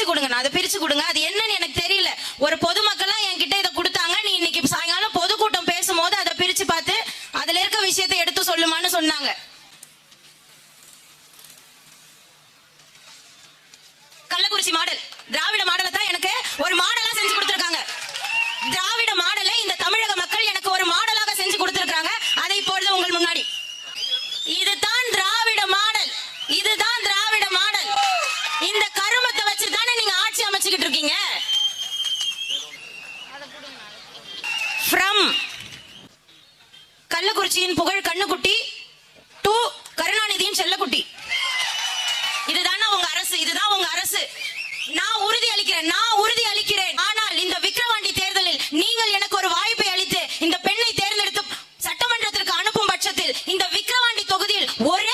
பிரிச்சு கொடுங்க. நான் அதை பிரிச்சு கொடுங்க. அது என்னன்னு எனக்கு தெரியல. ஒரு பொதுமக்களா என்கிட்ட இதை கொடுத்தாங்க. நீ இன்னைக்கு சாயங்காலம் பொதுக்கூட்டம் பேசும்போது அதை பிரிச்சு பார்த்து அதுல இருக்க விஷயத்தை எடுத்து சொல்லுமான்னு சொன்னாங்க. கள்ளக்குறிச்சி மாடல். திராவிட மாடலை தான் எனக்கு ஒரு மாடலா செஞ்சு கொடுத்துருக்காங்க. திராவிட மாடலை இந்த தமிழக மக்கள் எனக்கு ஒரு மாடலாக செஞ்சு கொடுத்துருக்காங்க அதை இப்பொழுது உங்கள் முன்னாடி. இதுதான் ஃப்ரம் கள்ளக்குறிச்சியின் புகழ் கண்ணுக்குட்டி டு கருணாநிதியின் செல்லக்குட்டி. இதுதான் உங்க அரசு? இதுதான் உங்க அரசு. நான் உறுதி அளிக்கிறேன். நான் உறுதி அளிக்கிறேன். ஆனால் இந்த விக்ரவாண்டி தேர்தலில் நீங்கள் எனக்கு ஒரு வாய்ப்பை அளித்து இந்த பெண்ணை தேர்ந்தெடுத்து சட்டமன்றத்திற்கு அனுப்பும் பட்சத்தில் இந்த விக்ரவாண்டி தொகுதியில் ஒரே